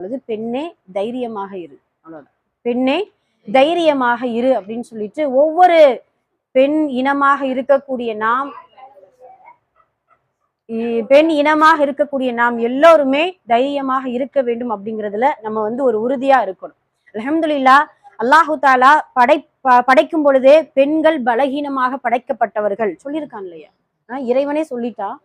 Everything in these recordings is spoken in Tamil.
பொழுது பெண்ணே தைரியமாக இரு. அவ்வளவுதான். பெண்ணே தைரியமாக இரு அப்படின்னு சொல்லிட்டு ஒவ்வொரு பெண் இனமாக இருக்கக்கூடிய நாம் பெண் இனமாக இருக்கக்கூடிய நாம் எல்லோருமே தைரியமாக இருக்க வேண்டும் அப்படிங்கிறதுல நம்ம வந்து ஒரு உறுதியா இருக்கணும். அலமதுல்லா அல்லாஹு தாலா படை ப- படைக்கும் பொழுதே பெண்கள் பலகீனமாக படைக்கப்பட்டவர்கள். சொல்லியிருக்கான் இல்லையா? ஆஹ் இறைவனே சொல்லிட்டா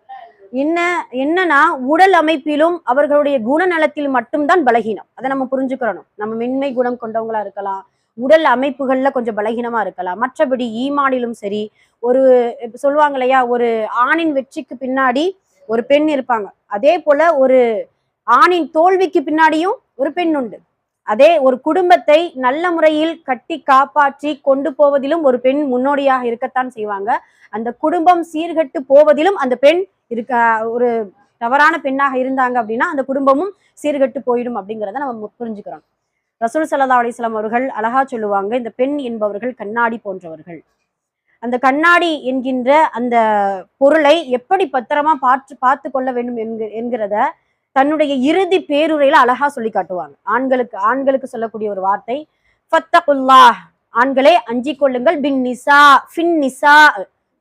என்ன என்னன்னா உடல் அமைப்பிலும் அவர்களுடைய குணநலத்தில் மட்டும்தான் பலகீனம். அதை நம்ம புரிஞ்சுக்கிறணும். நம்ம மென்மை குணம் கொண்டவங்களா இருக்கலாம். உடல் அமைப்புகள்ல கொஞ்சம் பலகீனமா இருக்கலாம். மற்றபடி ஈமானிலும் சரி ஒரு சொல்லுவாங்க இல்லையா ஒரு ஆணின் வெற்றிக்கு பின்னாடி ஒரு பெண் இருப்பாங்க. அதே போல ஒரு ஆணின் தோல்விக்கு பின்னாடியும் ஒரு பெண் உண்டு. அதே ஒரு குடும்பத்தை நல்ல முறையில் கட்டி காப்பாற்றி கொண்டு போவதிலும் ஒரு பெண் முன்னோடியாக இருக்கத்தான் செய்வாங்க. அந்த குடும்பம் சீர்கெட்டு போவதிலும் அந்த பெண் இருக்க ஒரு தவறான பெண்ணாக இருந்தாங்க அப்படின்னா அந்த குடும்பமும் சீர்கெட்டு போயிடும் அப்படிங்கிறத நம்ம புரிஞ்சுக்கிறோம். ரசூல் சல்லா அலிஸ்லாம் அவர்கள் அழகா சொல்லுவாங்க இந்த பெண் என்பவர்கள் கண்ணாடி போன்றவர்கள். அந்த கண்ணாடி என்கின்ற அந்த பொருளை எப்படி பத்திரமா பார்த்து பார்த்து கொள்ள வேண்டும் என்கிற என்கிறத தன்னுடைய இறுதி பேருரையில அழகா சொல்லி காட்டுவாங்க. ஆண்களுக்கு ஆண்களுக்கு சொல்லக்கூடிய ஒரு வார்த்தை ஃபத்தகுல்லா ஆண்களே அஞ்சிக் கொள்ளுங்கள் பின் நிசா ஃபின் நிசா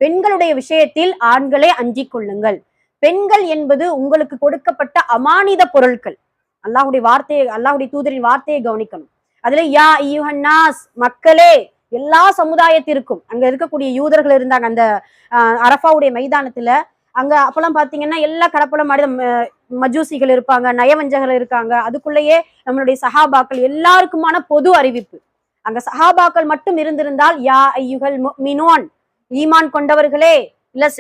பெண்களுடைய விஷயத்தில் ஆண்களே அஞ்சிக் கொள்ளுங்கள். பெண்கள் என்பது உங்களுக்கு கொடுக்கப்பட்ட அமானித பொருட்கள். அல்லாஹுடைய வார்த்தையை அல்லாஹ்வுடைய தூதரின் வார்த்தையை கவனிக்கணும். அதுல யா ஐயுஹன்னாஸ் மக்களே! எல்லா சமுதாயத்திற்கும் அங்க இருக்கக்கூடிய யூதர்கள் இருந்தாங்க அந்த ஆஹ், அரஃபாவுடைய மைதானத்துல. அங்க அப்பெல்லாம் பாத்தீங்கன்னா எல்லா கடப்படம் மாதிரி மஜூசிகள் இருப்பாங்க நயவஞ்சகர்கள் இருக்காங்க. அதுக்குள்ளேயே நம்மளுடைய சஹாபாக்கள் எல்லாருக்குமான பொது அறிவிப்பு. அங்க சஹாபாக்கள் மட்டும் இருந்திருந்தால் யா ஐயுகள் மினோன் ஈமான் கொண்டவர்களே இல்ல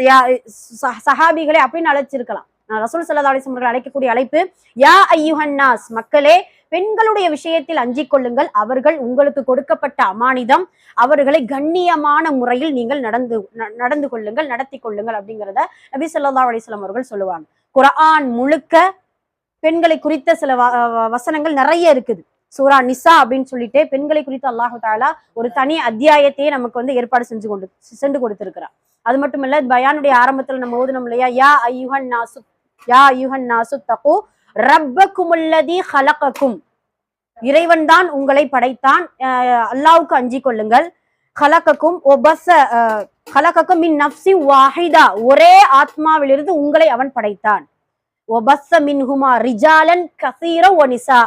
சஹாபிகளே அப்படின்னு அழைச்சிருக்கலாம். ரசூல் சல்லா அலிஸ்லம் அவர்கள் அழைக்கக்கூடிய அழைப்பு யா ஐயுஹன்னாஸ் மக்களே பெண்களுடைய விஷயத்தில் அஞ்சிக் கொள்ளுங்கள். அவர்கள் உங்களுக்கு கொடுக்கப்பட்ட அமானிதம் அவர்களை கண்ணியமான முறையில் நீங்கள் நடந்து ந- நடந்து கொள்ளுங்கள் நடத்தி கொள்ளுங்கள் அப்படிங்கிறத நபி சொல்லா அலிஸ்லாம் அவர்கள் சொல்லுவாங்க. குரான் முழுக்க பெண்களை குறித்த சில வ- வ- வசனங்கள் நிறைய இருக்குது. சூரா நிசா அப்படின்னு சொல்லிட்டு பெண்களை குறித்து அல்லாஹு தாலா ஒரு தனி அத்தியாயத்தையே நமக்கு வந்து ஏற்பாடு செஞ்சு கொண்டு சென்று கொடுத்திருக்கிறார். அது மட்டும் இல்ல பயானுடைய ஆரம்பத்துல நம்ம ஓதுனோம் இல்லையா? யா ஐயுஹன் நாசு யா ஐயுஹன் நாசு தகு ரப்பக்குமுல்லதி ஹலகக்கும். இறைவன் தான் உங்களை படைத்தான் அஹ் அல்லாவுக்கு அஞ்சி கொள்ளுங்கள். ஹலக்கக்கும் ஒபச ஹலக்கக்கும் மின் நப்சி வாஹிதா ஒரே ஆத்மாவிலிருந்து உங்களை அவன் படைத்தான். ஒபஸ்ஸ மின்ஹுமா ரிஜாலன் கசீர ஒனிசா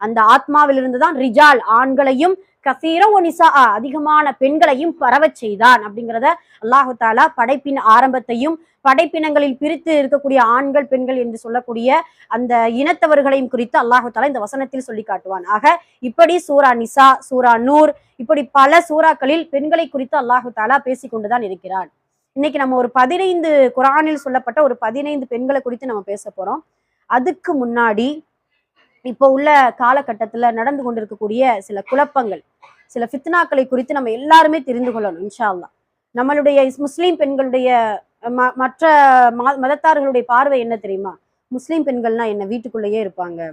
அந்த ஆத்மாவிலிருந்து தான் ரிஜால் ஆண்களையும் கசீர ஒனிசா அதிகமான பெண்களையும் பரவச் செய்தான் அப்படிங்கிறத அல்லாஹு தாலா படைப்பின் ஆரம்பத்தையும் படைப்பினங்களில் பிரித்து இருக்கக்கூடிய ஆண்கள் பெண்கள் என்று சொல்லக்கூடிய அந்த இனத்தவர்களையும் குறித்து அல்லாஹு தாலா இந்த வசனத்தில் சொல்லி காட்டுவான். ஆக இப்படி சூரா நிசா சூரா நூர் இப்படி பல சூறாக்களில் பெண்களை குறித்து அல்லாஹு தாலா பேசிக் இருக்கிறான். இன்னைக்கு நம்ம ஒரு பதினைந்து குரானில் சொல்லப்பட்ட ஒரு பதினைந்து பெண்களை குறித்து நம்ம பேச போறோம். அதுக்கு முன்னாடி இப்போ உள்ள காலகட்டத்துல நடந்து கொண்டிருக்கக்கூடிய சில குழப்பங்கள் சில ஃபித்னாக்களை குறித்து நம்ம எல்லாருமே தெரிந்து கொள்ளணும் இன்ஷா நம்மளுடைய முஸ்லீம் பெண்களுடைய ம- மற்ற மதத்தார்களுடைய பார்வை என்ன தெரியுமா? முஸ்லீம் பெண்கள்னா என்ன? வீட்டுக்குள்ளேயே இருப்பாங்க.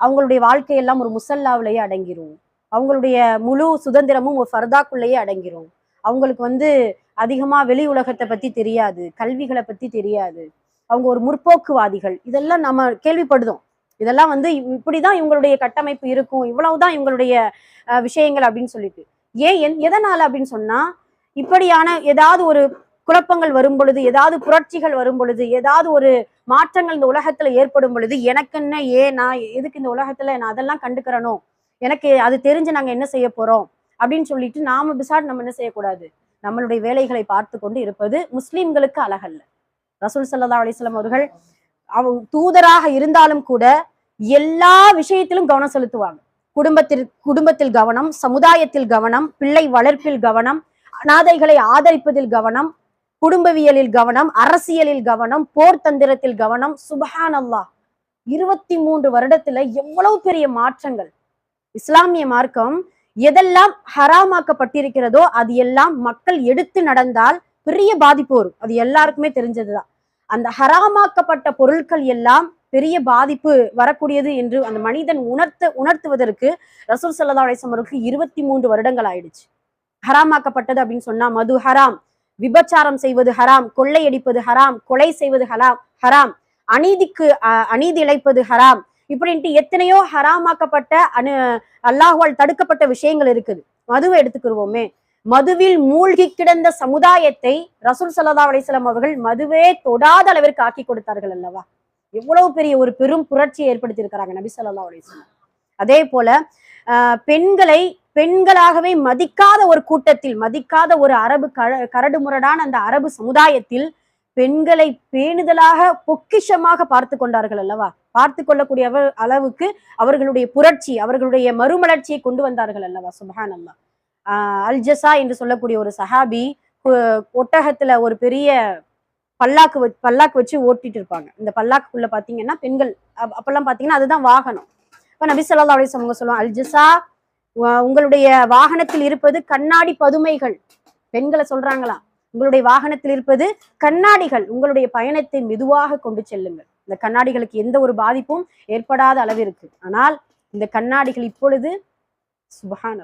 அவங்களுடைய வாழ்க்கையெல்லாம் ஒரு முசல்லாவிலேயே அடங்கிரும். அவங்களுடைய முழு சுதந்திரமும் ஒரு ஃபர்தாக்குள்ளேயே அடங்கிரும். அவங்களுக்கு வந்து அதிகமா வெளி உலகத்தை பத்தி தெரியாது கல்விகளை பத்தி தெரியாது. அவங்க ஒரு முற்போக்குவாதிகள். இதெல்லாம் நம்ம கேள்விப்படுதோம். இதெல்லாம் வந்து இப்படிதான் இவங்களுடைய கட்டமைப்பு இருக்கும். இவ்வளவுதான் இவங்களுடைய அஹ், விஷயங்கள் அப்படின்னு சொல்லிட்டு. ஏன் என்- எதனால அப்படின்னு சொன்னா இப்படியான ஏதாவது ஒரு குழப்பங்கள் வரும் பொழுது ஏதாவது புரட்சிகள் வரும் பொழுது ஏதாவது ஒரு மாற்றங்கள் இந்த உலகத்துல ஏற்படும் பொழுது எனக்கு என்ன ஏன் நான் எதுக்கு இந்த உலகத்துல நான் அதெல்லாம் கண்டுக்கிறனோ? எனக்கு அது தெரிஞ்சு நாங்க என்ன செய்ய போறோம்? அப்படின்னு சொல்லிட்டு நாம பிசாட் நம்ம என்ன செய்யக்கூடாது? நம்மளுடைய வேலைகளை பார்த்து கொண்டு இருப்பது முஸ்லிம்களுக்கு அழகல்ல. ரசூல் சல்லா அலிஸ்லாம் அவர்கள் தூதராக இருந்தாலும் கூட எல்லா விஷயத்திலும் கவனம் செலுத்துவாங்க. குடும்பத்தில் குடும்பத்தில் கவனம் சமுதாயத்தில் கவனம் பிள்ளை வளர்ப்பில் கவனம் அனாதைகளை ஆதரிப்பதில் கவனம் குடும்பவியலில் கவனம் அரசியலில் கவனம் போர் தந்திரத்தில் கவனம் சுபஹான் அல்லாஹ் இருபத்தி மூன்று வருடத்துல எவ்வளவு பெரிய மாற்றங்கள். இஸ்லாமிய மார்க்கம் எதெல்லாம் ஹராமாக்கப்பட்டிருக்கிறதோ அது எல்லாம் மக்கள் எடுத்து நடந்தால் பெரிய பாதிப்பு வரும். அது எல்லாருக்குமே தெரிஞ்சதுதான். அந்த ஹராமாக்கப்பட்ட பொருட்கள் எல்லாம் பெரிய பாதிப்பு வரக்கூடியது என்று அந்த மனிதன் உணர்த்த உணர்த்துவதற்கு ரசூல் சல்லா அலிஸ்லாம் அவர்களுக்கு இருபத்தி மூன்று வருடங்கள் ஆயிடுச்சு. ஹராமாக்கப்பட்டது அப்படின்னு சொன்னா மது ஹராம் விபச்சாரம் செய்வது ஹராம் கொள்ளையடிப்பது ஹராம் கொலை செய்வது ஹராம் ஹராம் அநீதிக்கு அஹ், அநீதி இழைப்பது ஹராம் இப்படின்ட்டு எத்தனையோ ஹராமாக்கப்பட்ட அனு அல்லாஹால் தடுக்கப்பட்ட விஷயங்கள் இருக்குது. மதுவை எடுத்துக்கிருவோமே மதுவில் மூழ்கி கிடந்த சமுதாயத்தை ரசூல் சல்லா அலிஸ்லாம் அவர்கள் மதுவே தொடாத அளவிற்கு ஆக்கி கொடுத்தார்கள் அல்லவா? எவ்வளவு பெரிய ஒரு பெரும் புரட்சியை ஏற்படுத்தி இருக்கிறாங்க நபி சொல்லா அலிஸ்லாம் அதே போல ஆஹ் பெண்களை பெண்களாகவே மதிக்காத ஒரு கூட்டத்தில் மதிக்காத ஒரு அரபு கரடு கரடுமுரடான அந்த அரபு சமுதாயத்தில் பெண்களை பேணுதலாக பொக்கிஷமாக பார்த்து கொண்டார்கள் அல்லவா? பார்த்து கொள்ளக்கூடிய அளவுக்கு அவர்களுடைய புரட்சி அவர்களுடைய மறுமலர்ச்சியை கொண்டு வந்தார்கள் அல்லவா? சுபஹான் அல்லா அல்ஜசா என்று சொல்லக்கூடிய ஒரு சஹாபி ஒட்டகத்துல ஒரு பெரிய பல்லாக்கு வ- பல்லாக்கு வச்சு ஓட்டிட்டு இருப்பாங்க. இந்த பல்லாக்குள்ள பாத்தீங்கன்னா பெண்கள் அப் அப்பெல்லாம் பாத்தீங்கன்னா அதுதான் வாகனம். இப்ப நபி சொல்லா அலைஹி வஸல்லம் அவங்க சொல்லுவாங்க அல்ஜசா உங்களுடைய வாகனத்தில் இருப்பது கண்ணாடி பதுமைகள். பெண்களை சொல்றாங்களாம் உங்களுடைய வாகனத்தில் இருப்பது கண்ணாடிகள். உங்களுடைய பயணத்தை மெதுவாக கொண்டு செல்லுங்கள். இந்த கண்ணாடிகளுக்கு எந்த ஒரு பாதிப்பும் ஏற்படாத அளவிற்கு. ஆனால் இந்த கண்ணாடிகள் இப்பொழுது சுபஹான்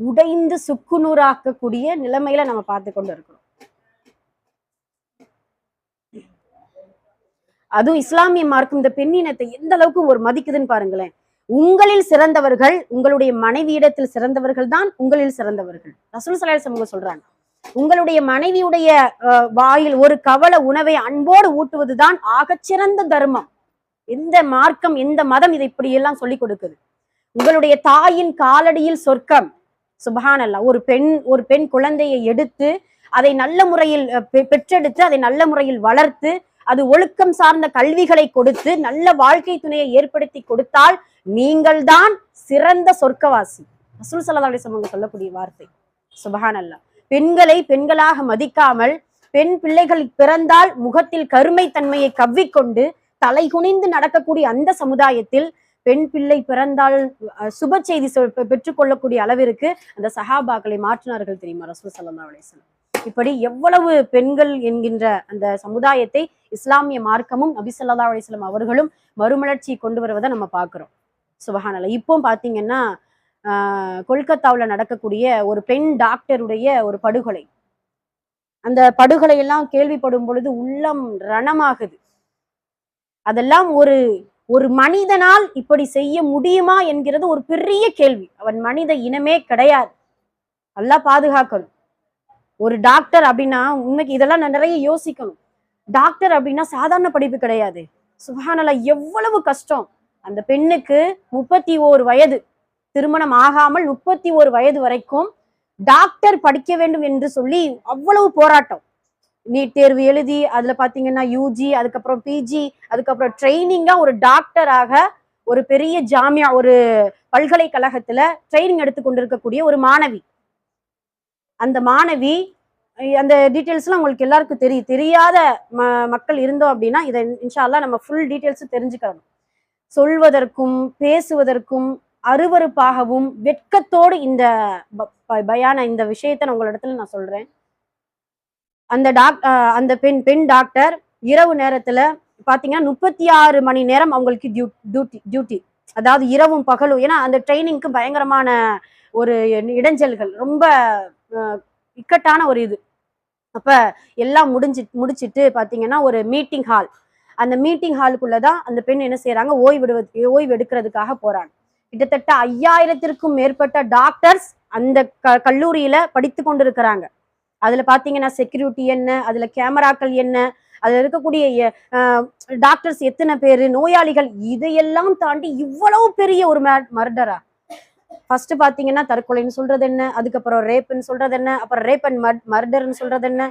உடைந்து சுக்குநூறாக்கக்கூடிய நிலைமையில நம்ம பார்த்து கொண்டு இருக்கிறோம். அதுவும் இஸ்லாமிய மார்க்கும் இந்த பெண்ணினத்தை எந்த அளவுக்கு ஒரு மதிக்குதுன்னு பாருங்களேன். உங்களில் சிறந்தவர்கள் உங்களுடைய மனைவியிடத்தில் சிறந்தவர்கள் தான் உங்களில் சிறந்தவர்கள். ரசூல் சலாஹ் சமூக சொல்றாங்க. உங்களுடைய மனைவியுடைய அஹ், வாயில் ஒரு கவல உணவை அன்போடு ஊட்டுவதுதான் ஆகச்சிறந்த தர்மம். எந்த மார்க்கம் எந்த மதம் இதை இப்படி எல்லாம் சொல்லி கொடுக்குது. உங்களுடைய தாயின் காலடியில் சொர்க்கம் சுபஹானல்லா. ஒரு பெண் ஒரு பெண் குழந்தையை எடுத்து அதை நல்ல முறையில் பெற்றெடுத்து அதை நல்ல முறையில் வளர்த்து அது ஒழுக்கம் சார்ந்த கல்விகளை கொடுத்து நல்ல வாழ்க்கை துணையை ஏற்படுத்தி கொடுத்தால் நீங்கள்தான் சிறந்த சொர்க்கவாசி. ரசூல் ஸல்லல்லாஹு அலைஹி சொல்லக்கூடிய வார்த்தை. சுபஹானல்லா. பெண்களை பெண்களாக மதிக்காமல் பெண் பிள்ளைகள் பிறந்தால் முகத்தில் கருமை தன்மையை கவ்விக்கொண்டு தலை குனிந்து நடக்கக்கூடிய அந்த சமுதாயத்தில் பெண் பிள்ளை பிறந்தால் அஹ், சுப செய்தி பெற்றுக்கொள்ளக்கூடிய அளவிற்கு அந்த சஹாபாக்களை மாற்றினார்கள் தெரியுமா? ரசூல் சல்லா அலிஸ்லாம் இப்படி எவ்வளவு பெண்கள் என்கின்ற அந்த சமுதாயத்தை இஸ்லாமிய மார்க்கமும் நபி ஸல்லல்லாஹு அவர்களும் மறுமலர்ச்சி கொண்டு வருவதை நம்ம பார்க்குறோம். சுபஹானல இப்போ பார்த்தீங்கன்னா ஆஹ், கொல்கத்தாவுல நடக்கக்கூடிய ஒரு பெண் டாக்டருடைய ஒரு படுகொலை. அந்த படுகொலையெல்லாம் கேள்விப்படும் பொழுது உள்ளம் ரணமாகுது. அதெல்லாம் ஒரு ஒரு மனிதனால் இப்படி செய்ய முடியுமா என்கிறது ஒரு பெரிய கேள்வி. அவன் மனித இனமே கிடையாது. நல்லா பாதுகாக்கணும். ஒரு டாக்டர் அப்படின்னா உண்மைக்கு இதெல்லாம் நான் நிறைய யோசிக்கணும். டாக்டர் அப்படின்னா சாதாரண படிப்பு கிடையாது. சுபஹானல்லா எவ்வளவு கஷ்டம். அந்த பெண்ணுக்கு முப்பத்தி ஓரு வயது. திருமணம் ஆகாமல் முப்பத்தி ஓரு வயது வரைக்கும் டாக்டர் படிக்க வேண்டும் என்று சொல்லி அவ்வளவு போராட்டம். நீட் தேர்வு எழுதி அதுல பாத்தீங்கன்னா யூஜி அதுக்கப்புறம் பிஜி அதுக்கப்புறம் ட்ரைனிங்கா ஒரு டாக்டராக ஒரு பெரிய ஜாமியா ஒரு பல்கலைக்கழகத்துல ட்ரைனிங் எடுத்து கொண்டிருக்கக்கூடிய ஒரு மாணவி. அந்த மாணவி அந்த டீட்டெயில்ஸ்லாம் உங்களுக்கு எல்லாருக்கும் தெரியும் தெரியாத ம மக்கள் இருந்தோம் அப்படின்னா இதை இன்ஷால்லா நம்ம ஃபுல் டீட்டெயில்ஸ் தெரிஞ்சுக்கிறோம் சொல்வதற்கும் பேசுவதற்கும் அருவருப்பாகவும் வெட்கத்தோடு இந்த ப- பயான இந்த விஷயத்தை நான் உங்களிடத்துல நான் சொல்றேன். அந்த டாக் அந்த பெண் பெண் டாக்டர் இரவு நேரத்துல பாத்தீங்கன்னா முப்பத்தி ஆறு மணி நேரம் அவங்களுக்கு டியூட்டி டியூட்டி அதாவது இரவும் பகலும். ஏன்னா அந்த ட்ரைனிங்க்கு பயங்கரமான ஒரு இடைஞ்சல்கள். ரொம்ப இக்கட்டான ஒரு இது. அப்ப எல்லாம் முடிஞ்சு முடிச்சிட்டு பாத்தீங்கன்னா ஒரு மீட்டிங் ஹால் அந்த மீட்டிங் ஹாலுக்குள்ளதான் அந்த பெண் என்ன செய்யறாங்க ஓய்வெடுவது ஓய்வு எடுக்கிறதுக்காக போறாங்க. கிட்டத்தட்ட ஐயாயிரத்திற்கும் மேற்பட்ட டாக்டர்ஸ் அந்த க கல்லூரியில படித்து கொண்டிருக்கிறாங்க. அதில் பார்த்தீங்கன்னா செக்யூரிட்டி என்ன அதில் கேமராக்கள் என்ன அதில் இருக்கக்கூடிய டாக்டர்ஸ் எத்தனை பேர் நோயாளிகள் இதையெல்லாம் தாண்டி இவ்வளவு பெரிய ஒரு மர்டரா ஃபர்ஸ்ட் பார்த்தீங்கன்னா தற்கொலைன்னு சொல்றது என்ன அதுக்கப்புறம் ரேப்னு சொல்றது என்ன அப்புறம் ரேப் அண்ட் மர்டர்னு சொல்றது என்ன?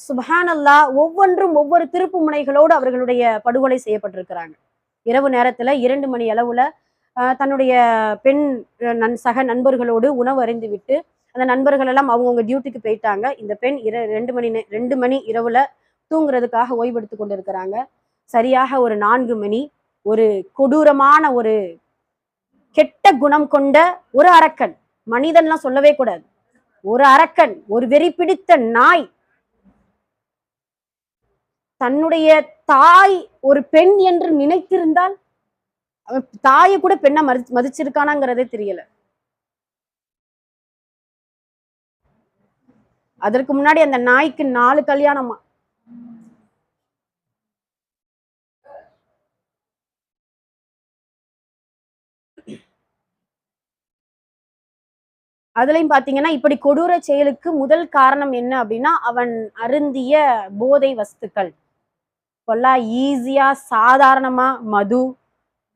சுபஹானல்லா ஒவ்வொன்றும் ஒவ்வொரு திருப்பு முனைகளோடு அவர்களுடைய படுகொலை செய்யப்பட்டிருக்கிறாங்க. இரவு நேரத்துல இரண்டு மணி அளவுல தன்னுடைய பெண் நன் சக நண்பர்களோடு உணவு அறிந்து விட்டு அந்த நண்பர்கள் எல்லாம் அவங்கவுங்க டியூட்டிக்கு போயிட்டாங்க. இந்த பெண் இர ரெண்டு மணி ரெண்டு மணி இரவுல தூங்குறதுக்காக ஓய்வெடுத்து கொண்டிருக்கிறாங்க. சரியாக ஒரு நான்கு மணி ஒரு கொடூரமான ஒரு கெட்ட குணம் கொண்ட ஒரு அரக்கன். மனிதன்லாம் சொல்லவே கூடாது. ஒரு அரக்கன் ஒரு வெறி பிடித்த நாய். தன்னுடைய தாய் ஒரு பெண் என்று நினைத்திருந்தால் தாயை கூட பெண்ணா மதி மதிச்சிருக்கானாங்கிறதே தெரியல. அதற்கு முன்னாடி அந்த நாய்க்கு நாலு கல்யாணமா? அதுலயும் பாத்தீங்கன்னா இப்படி கொடூர செயலுக்கு முதல் காரணம் என்ன அப்படின்னா அவன் அருந்திய போதை வஸ்துக்கள். இப்பெல்லாம் ஈஸியா சாதாரணமா மது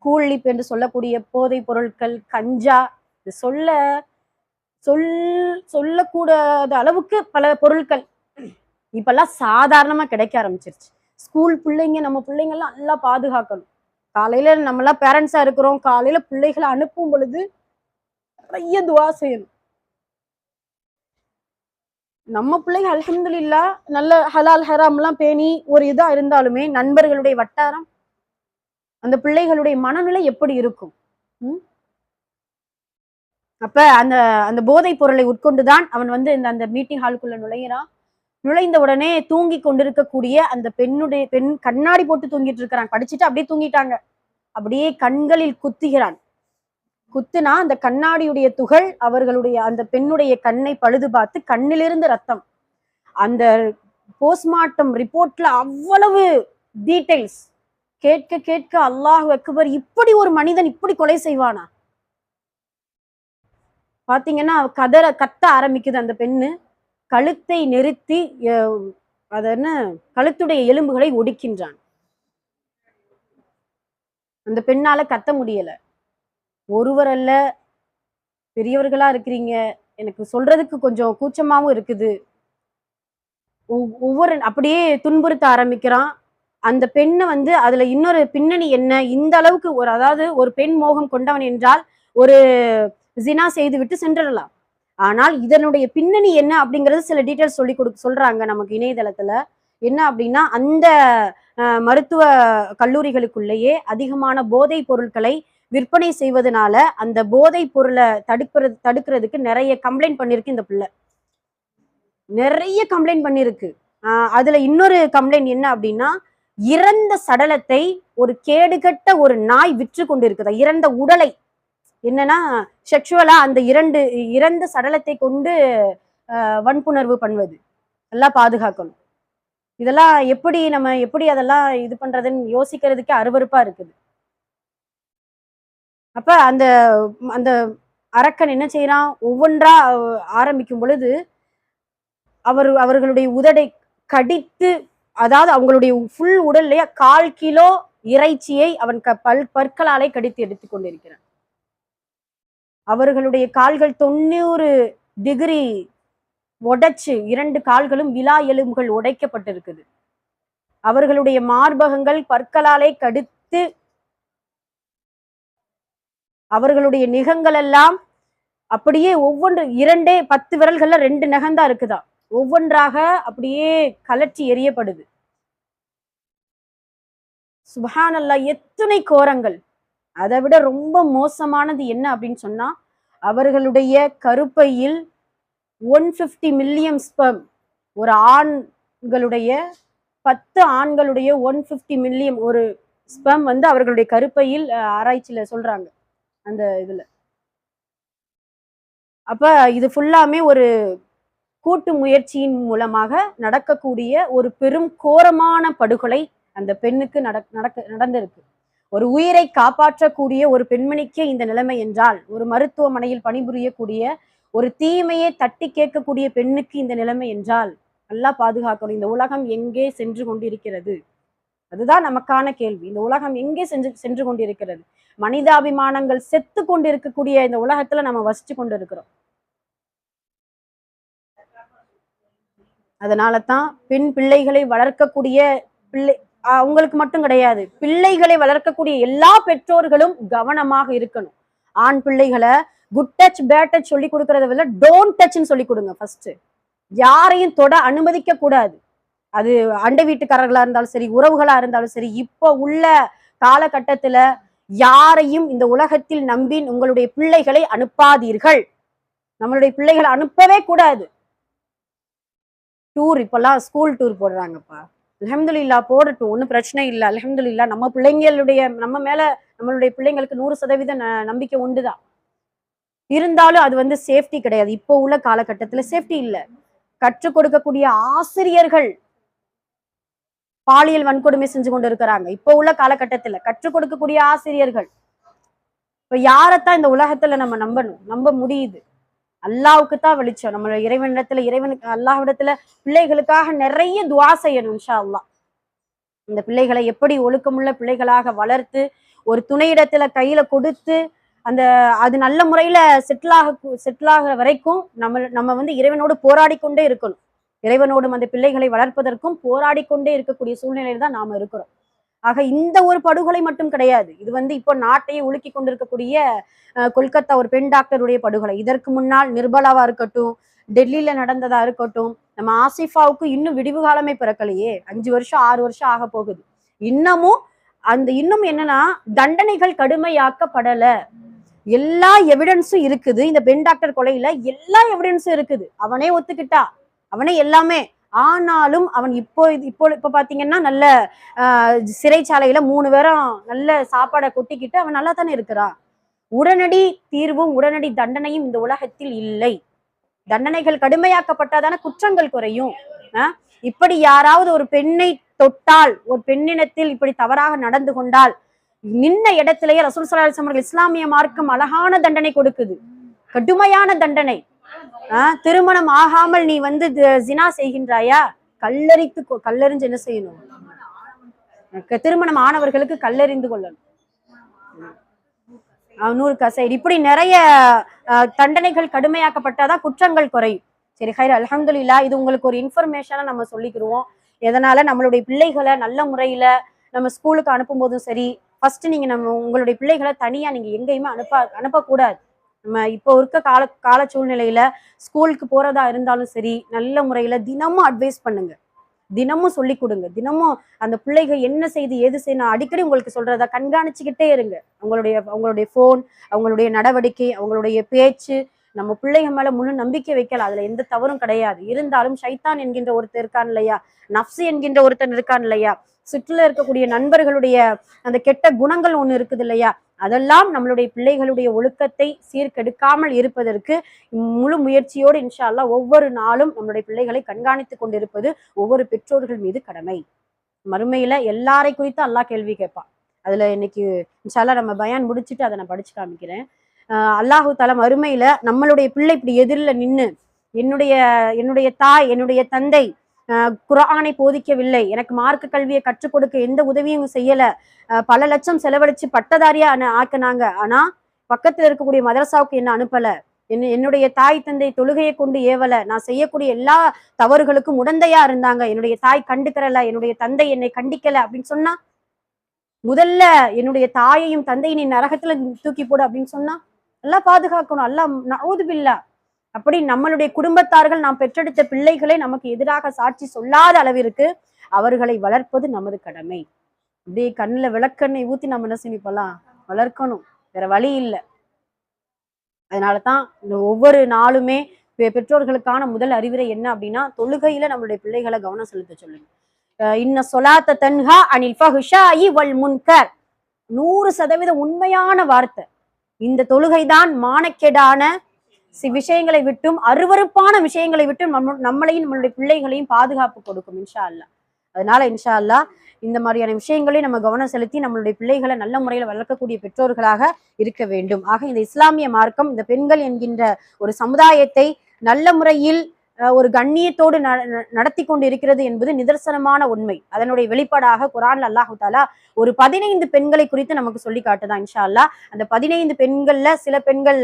கூழ்ளிப்பு என்று சொல்லக்கூடிய போதை பொருட்கள் கஞ்சா இது சொல்ல சொல் சொல்லக்கூடாத அளவுக்கு பல பொருட்கள் இப்பெல்லாம் சாதாரணமா கிடைக்க ஆரம்பிச்சிருச்சு. ஸ்கூல் பிள்ளைங்க நம்ம பிள்ளைங்க எல்லாம் நல்லா பாதுகாக்கணும். காலையில நம்மளாம் எல்லாம் பேரண்ட்ஸா இருக்கிறோம். காலையில பிள்ளைகளை அனுப்பும் பொழுது நிறைய துவா செய்யணும். நம்ம பிள்ளைங்க அலமதுல்லா நல்ல ஹலால் ஹராம் எல்லாம் பேணி ஒரு இதா இருந்தாலுமே நண்பர்களுடைய வட்டாரம் அந்த பிள்ளைகளுடைய மனநிலை எப்படி இருக்கும்? ம்? அப்ப அந்த அந்த போதைப் பொருளை உட்கொண்டுதான் அவன் வந்து இந்த அந்த மீட்டிங் ஹாலுக்குள்ள நுழையிறான். நுழைந்த உடனே தூங்கி கொண்டிருக்கக்கூடிய அந்த பெண்ணுடைய பெண் கண்ணாடி போட்டு தூங்கிட்டு இருக்கிறான். படிச்சுட்டு அப்படியே தூங்கிட்டாங்க. அப்படியே கண்களில் குத்துகிறான். குத்துனா அந்த கண்ணாடியுடைய துகள் அவர்களுடைய அந்த பெண்ணுடைய கண்ணை பழுது பார்த்து கண்ணிலிருந்து ரத்தம். அந்த போஸ்ட்மார்ட்டம் ரிப்போர்ட்ல அவ்வளவு டீட்டெயில்ஸ் கேட்க கேட்க அல்லாஹ் அக்பர் இப்படி ஒரு மனிதன் இப்படி கொலை செய்வானா? பார்த்தீங்கன்னா கதற கத்த ஆரம்பிக்குது அந்த பெண்ணு. கழுத்தை நிறுத்தி அஹ், அது என்ன கழுத்துடைய எலும்புகளை ஒடிக்கின்றான். அந்த பெண்ணால கத்த முடியல. ஒருவர் அல்ல பெரியவர்களா இருக்கிறீங்க. எனக்கு சொல்றதுக்கு கொஞ்சம் கூச்சமாவும் இருக்குது. ஒவ்- ஒவ்வொரு அப்படியே துன்புறுத்த ஆரம்பிக்கிறான். அந்த பெண்ணை வந்து அதுல இன்னொரு பின்னணி என்ன? இந்த அளவுக்கு ஒரு அதாவது ஒரு பெண் மோகம் கொண்டவன் என்றால் ஒரு ஜினா செய்து விட்டு சென்றிடலாம். ஆனால் இதனுடைய பின்னணி என்ன அப்படிங்கறது சில டீட்டெயில்ஸ் சொல்லி கொடு சொல்றாங்க நமக்கு இணையதளத்துல. என்ன அப்படின்னா அந்த மருத்துவ கல்லூரிகளுக்குள்ளேயே அதிகமான போதைப் பொருட்களை விற்பனை செய்வதனால அந்த போதைப் பொருளை தடுக்கிறது தடுக்கிறதுக்கு நிறைய கம்ப்ளைண்ட் பண்ணிருக்கு இந்த பிள்ளை. நிறைய கம்ப்ளைண்ட் பண்ணிருக்கு ஆஹ் அதுல இன்னொரு கம்ப்ளைண்ட் என்ன அப்படின்னா இறந்த சடலத்தை ஒரு கேடுகட்ட ஒரு நாய் விற்று கொண்டு இருக்குதா இறந்த உடலை என்னன்னா செக்ஷுவலா அந்த இரண்டு இறந்த சடலத்தை கொண்டு ஆஹ் வன்புணர்வு பண்ணுவது. எல்லாம் பாதுகாக்கணும். இதெல்லாம் எப்படி நம்ம எப்படி அதெல்லாம் இது பண்றதுன்னு யோசிக்கிறதுக்கே அருவருப்பா இருக்குது. அப்ப அந்த அந்த அரக்கன் என்ன செய்யறான் ஒவ்வொன்றா ஆரம்பிக்கும் பொழுது அவர் அவர்களுடைய உதடை கடித்து அதாவது அவங்களுடைய ஃபுல் உடல்லையே கால் கிலோ இறைச்சியை அவன் க பல் பற்களாலே கடித்து எடுத்துக் கொண்டிருக்கிறான். அவர்களுடைய கால்கள் தொண்ணூறு டிகிரி உடைச்சு இரண்டு கால்களும் விலா எலும்புகள் உடைக்கப்பட்டிருக்குது. அவர்களுடைய மார்பகங்கள் பற்களாலே கடித்து அவர்களுடைய நிகங்கள் எல்லாம் அப்படியே ஒவ்வொன்று இரண்டே பத்து விரல்கள்ல ரெண்டு நகந்தா இருக்குதா? ஒவ்வொன்றாக அப்படியே கலற்றி எரியப்படுது சுபஹானல்லா எத்தனை கோரங்கள் அதை விட ரொம்ப மோசமானது என்ன அப்படின்னு சொன்னா அவர்களுடைய கருப்பையில் ஒன் பிப்டி மில்லியம் ஸ்பெம் ஒரு ஆண்களுடைய பத்து ஆண்களுடைய ஒன் பிப்டி மில்லியம் ஒரு ஸ்பெம் வந்து அவர்களுடைய கருப்பையில் ஆராய்ச்சியில சொல்றாங்க அந்த இதுல. அப்ப இது ஃபுல்லாமே ஒரு கூட்டு முயற்சியின் மூலமாக நடக்கக்கூடிய ஒரு பெரும் கோரமான படுகொலை அந்த பெண்ணுக்கு நடக் நடக்க நடந்திருக்கு. ஒரு உயிரை காப்பாற்றக்கூடிய ஒரு பெண்மணிக்கே இந்த நிலைமை என்றால் ஒரு மருத்துவமனையில் பணிபுரியக்கூடிய ஒரு தீமையை தட்டி கேட்கக்கூடிய பெண்ணுக்கு இந்த நிலைமை என்றால் நல்லா பாதுகாக்கணும். இந்த உலகம் எங்கே சென்று கொண்டிருக்கிறது? அதுதான் நமக்கான கேள்வி. இந்த உலகம் எங்கே சென்று சென்று கொண்டிருக்கிறது? மனிதாபிமானங்கள் செத்து கொண்டிருக்கக்கூடிய இந்த உலகத்துல நம்ம வசிச்சு கொண்டு இருக்கிறோம் அதனால தான் பெண் பிள்ளைகளை வளர்க்கக்கூடிய பிள்ளை உங்களுக்கு மட்டும் கிடையாது. பிள்ளைகளை வளர்க்கக்கூடிய எல்லா பெற்றோர்களும் கவனமாக இருக்கணும். ஆண் பிள்ளைகளை குட் டச் பேட் டச் சொல்லி கொடுக்கறத விட டோன்ட் டச்னு சொல்லி கொடுங்க ஃபர்ஸ்ட் யாரையும் தொட அனுமதிக்க கூடாது. அது அண்டை வீட்டுக்காரர்களா இருந்தாலும் சரி உறவுகளா இருந்தாலும் சரி இப்போ உள்ள காலகட்டத்துல யாரையும் இந்த உலகத்தில் நம்பி உங்களுடைய பிள்ளைகளை அனுப்பாதீர்கள். நம்மளுடைய பிள்ளைகளை அனுப்பவே கூடாது. டூர் இப்பெல்லாம் ஸ்கூல் டூர் போடுறாங்கப்பா. அல்ஹம்துலில்லா போடட்டும் ஒன்றும் பிரச்சனை இல்லை. அல்ஹம்துலில்லா நம்ம பிள்ளைங்களுடைய நம்ம மேல நம்மளுடைய பிள்ளைங்களுக்கு நூறு சதவீத ந- நம்பிக்கை உண்டுதான். இருந்தாலும் அது வந்து சேஃப்டி கிடையாது. இப்போ உள்ள காலகட்டத்துல சேஃப்டி இல்லை. கற்றுக் கொடுக்கக்கூடிய ஆசிரியர்கள் பாலியல் வன்கொடுமை செஞ்சு கொண்டு இருக்கிறாங்க. இப்போ உள்ள காலகட்டத்துல கற்றுக் கொடுக்கக்கூடிய ஆசிரியர்கள். இப்ப யாரைத்தான் இந்த உலகத்துல நம்ம நம்பணும்? நம்ப முடியுது. அல்லாவுக்கு தான் வெளிச்சம். நம்ம இறைவனிடத்துல இறைவனுக்கு அல்லாஹ்விடத்துல பிள்ளைகளுக்காக நிறைய துவா செய்யணும் இன்ஷா அல்லாஹ் இந்த பிள்ளைகளை எப்படி ஒழுக்கமுள்ள பிள்ளைகளாக வளர்த்து ஒரு துணையிடத்துல கையில கொடுத்து அந்த அது நல்ல முறையில செட்டிலாக செட்டிலாகிற வரைக்கும் நம்ம நம்ம வந்து இறைவனோடு போராடி கொண்டே இருக்கணும். இறைவனோடும் அந்த பிள்ளைகளை வளர்ப்பதற்கும் போராடி கொண்டே இருக்கக்கூடிய சூழ்நிலையில தான் நாம இருக்கிறோம். ஆக இந்த ஒரு படுகொலை மட்டும் கிடையாது. இது வந்து இப்போ நாட்டையே உலுக்கி கொண்டிருக்கக்கூடிய கொல்கத்தா ஒரு பெண் டாக்டருடைய படுகொலை. இதற்கு முன்னால் நிர்பலாவா இருக்கட்டும் டெல்லியில நடந்ததா இருக்கட்டும் நம்ம ஆசிஃபாவுக்கு இன்னும் விடிவு காலமே பிறக்கலையே. அஞ்சு வருஷம் ஆறு வருஷம் ஆக போகுது. இன்னமும் அந்த இன்னும் என்னன்னா தண்டனைகள் கடுமையாக்கப்படல. எல்லா எவிடன்ஸும் இருக்குது. இந்த பெண் டாக்டர் கொலையில எல்லா எவிடன்ஸும் இருக்குது. அவனே ஒத்துக்கிட்டா. அவனே எல்லாமே. ஆனாலும் அவன் இப்போ இது- இப்போ பார்த்தீங்கன்னா நல்ல ஆஹ், சிறைச்சாலையில மூணு பேரும் நல்ல சாப்பாடை கொட்டிக்கிட்டு அவன் நல்லா தானே இருக்கிறான். உடனடி தீர்வும் உடனடி தண்டனையும் இந்த உலகத்தில் இல்லை. தண்டனைகள் கடுமையாக்கப்பட்டாதான குற்றங்கள் குறையும். ஆஹ்? இப்படி யாராவது ஒரு பெண்ணை தொட்டால் ஒரு பெண்ணினத்தில் இப்படி தவறாக நடந்து கொண்டால் நின்ன இடத்திலேயே ரசூல் சல்லா அவர்கள் இஸ்லாமிய மார்க்கம் அழகான தண்டனை கொடுக்குது. கடுமையான தண்டனை. திருமணம் ஆகாமல் நீ வந்து ஜினா செய்கின்றாயா? கல்லறித்து கல்லறிஞ்சு என்ன செய்யணும்? திருமணம் ஆனவர்களுக்கு கல்லறிந்து கொள்ளணும். ஆஹ் நூறு கசைடு. இப்படி நிறைய ஆஹ், தண்டனைகள் கடுமையாக்கப்பட்டாதான் குற்றங்கள் குறையும். சரி ஹைர் அலமதுல்லா இது உங்களுக்கு ஒரு இன்ஃபர்மேஷனா நம்ம சொல்லிக்கிருவோம் எதனால? நம்மளுடைய பிள்ளைகளை நல்ல முறையில நம்ம ஸ்கூலுக்கு அனுப்பும் போதும் சரி ஃபர்ஸ்ட் நீங்க நம்ம உங்களுடைய பிள்ளைகளை தனியா நீங்க எங்கேயுமே அனுப்ப அனுப்பக்கூடாது. நம்ம இப்போ இருக்க கால கால சூழ்நிலையில ஸ்கூலுக்கு போறதா இருந்தாலும் சரி நல்ல முறையில தினமும் அட்வைஸ் பண்ணுங்க. தினமும் சொல்லி கொடுங்க. தினமும் அந்த பிள்ளைகள் என்ன செய்து எது செய்யணும் அடிக்கடி உங்களுக்கு சொல்றதா கண்காணிச்சுக்கிட்டே இருங்க. அவங்களுடைய அவங்களுடைய ஃபோன் அவங்களுடைய நடவடிக்கை அவங்களுடைய பேச்சு நம்ம பிள்ளைங்க மேல முழு நம்பிக்கை வைக்கலாம் அதுல எந்த தவறும் கிடையாது. இருந்தாலும் ஷைத்தான் என்கின்ற ஒருத்தர் இருக்கான் இல்லையா? நப்சு என்கின்ற ஒருத்தன் இருக்கான் இல்லையா? சுற்றுல இருக்கக்கூடிய நண்பர்களுடைய அந்த கெட்ட குணங்கள் ஒண்ணு இருக்குது இல்லையா? அதெல்லாம் நம்மளுடைய பிள்ளைகளுடைய ஒழுக்கத்தை சீர்கெடுக்காமல் இருப்பதற்கு முழு முயற்சியோடு இன்ஷா அல்லாஹ் ஒவ்வொரு நாளும் நம்மளுடைய பிள்ளைகளை கண்காணித்துக் கொண்டிருப்பது ஒவ்வொரு பெற்றோர்கள் மீது கடமை. மறுமையில எல்லாரை குறித்து அல்லாஹ் கேள்வி கேட்பான். அதுல இன்னைக்கு இன்ஷால்லா நம்ம பயான் முடிச்சுட்டு அதை நான் படிச்சு காமிக்கிறேன். அல்லாஹு தலம் மறுமையில நம்மளுடைய பிள்ளை இப்படி எதிரில் நின்று என்னுடைய என்னுடைய தாய் என்னுடைய தந்தை குரானை போதிக்கவில்லை. எனக்கு மார்க்க கல்வியை கற்றுக் கொடுக்க எந்த உதவியும் செய்யல. பல லட்சம் செலவழிச்சு பட்டதாரியா ஆன- ஆக்குனாங்க. ஆனா பக்கத்துல இருக்கக்கூடிய மதரசாவுக்கு என்ன அனுப்பல? என்ன என்னுடைய தாய் தந்தை தொழுகையை கொண்டு ஏவல. நான் செய்யக்கூடிய எல்லா தவறுகளுக்கும் உடந்தையா இருந்தாங்க. என்னுடைய தாய் கண்டுக்கிறல. என்னுடைய தந்தை என்னை கண்டிக்கல அப்படின்னு சொன்னா முதல்ல என்னுடைய தாயையும் தந்தையும் நீ நரகத்துல தூக்கி போடு அப்படின்னு சொன்னா நல்லா பாதுகாக்கணும். எல்லாம் நவுதுபில்லா அப்படி நம்மளுடைய குடும்பத்தார்கள் நாம் பெற்றெடுத்த பிள்ளைகளை நமக்கு எதிராக சாட்சி சொல்லாத அளவிற்கு அவர்களை வளர்ப்பது நமது கடமை. அப்படியே கண்ணுல விளக்கண்ணை ஊத்தி நம்ம என்ன செய்யலாம் வளர்க்கணும். வேற வழி இல்லை. அதனாலதான் இந்த ஒவ்வொரு நாளுமே பெற்றோர்களுக்கான முதல் அறிவுரை என்ன அப்படின்னா தொழுகையில நம்மளுடைய பிள்ளைகளை கவனம் செலுத்த சொல்லுங்க. அஹ் இன்ன சொலாத்த தன்ஹா அனில் ஃபஹுஷாயி வல் முன்கர். நூறு சதவீதம் உண்மையான வார்த்தை. இந்த தொழுகை தான் மானக்கெடான விஷயங்களை விட்டும் அருவருப்பான விஷயங்களை விட்டும் நம்ம நம்மளையும் நம்மளுடைய பிள்ளைகளையும் பாதுகாப்பு கொடுக்கும் இன்ஷா அல்லாஹ் அதனால இன்ஷா அல்லாஹ் இந்த மாதிரியான விஷயங்களையும் நம்ம கவனம் செலுத்தி நம்மளுடைய பிள்ளைகளை நல்ல முறையில் வளர்க்கக்கூடிய பெற்றோர்களாக இருக்க வேண்டும். ஆக இந்த இஸ்லாமிய மார்க்கம் இந்த பெண்கள் என்கின்ற ஒரு சமுதாயத்தை நல்ல முறையில் ஒரு கண்ணியத்தோடு ந- நடத்தி கொண்டு இருக்கிறது என்பது நிதர்சனமான உண்மை. அதனுடைய வெளிப்பாடாக குரான் அல்லாஹு தாலா ஒரு பதினைந்து பெண்களை குறித்து நமக்கு சொல்லி காட்டுதான் இன்ஷா அல்லா அந்த பதினைந்து பெண்கள்ல சில பெண்கள்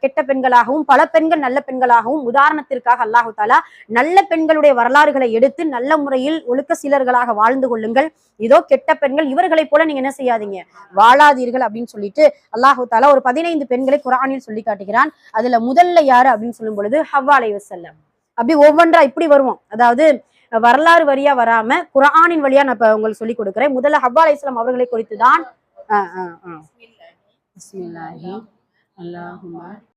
கெட்ட பெண்களாகவும் பல பெண்கள் நல்ல பெண்களாகவும் உதாரணத்திற்காக அல்லாஹு தாலா நல்ல பெண்களுடைய வரலாறுகளை எடுத்து நல்ல முறையில் ஒழுக்க சீலர்களாக வாழ்ந்து கொள்ளுங்கள். இதோ கெட்ட பெண்கள் இவர்களைப் போல நீங்க என்ன செய்யாதீங்க? வாழாதீர்கள் அப்படின்னு சொல்லிட்டு அல்லாஹு தாலா ஒரு பதினைந்து பெண்களை குரானில் சொல்லி காட்டுகிறான். அதுல முதல்ல யாரு அப்படின்னு சொல்லும் பொழுது ஹவ்வா அலைஹி அப்படி ஒவ்வொன்றா இப்படி வருவோம். அதாவது வரலாறு வரியா வராம குரானின் வழியா நான் இப்ப உங்களுக்கு சொல்லி கொடுக்குறேன். முதல்ல ஹவ்வா அலைஹிஸ்ஸலாம் அவர்களை குறித்து தான் பிஸ்மில்லாஹி.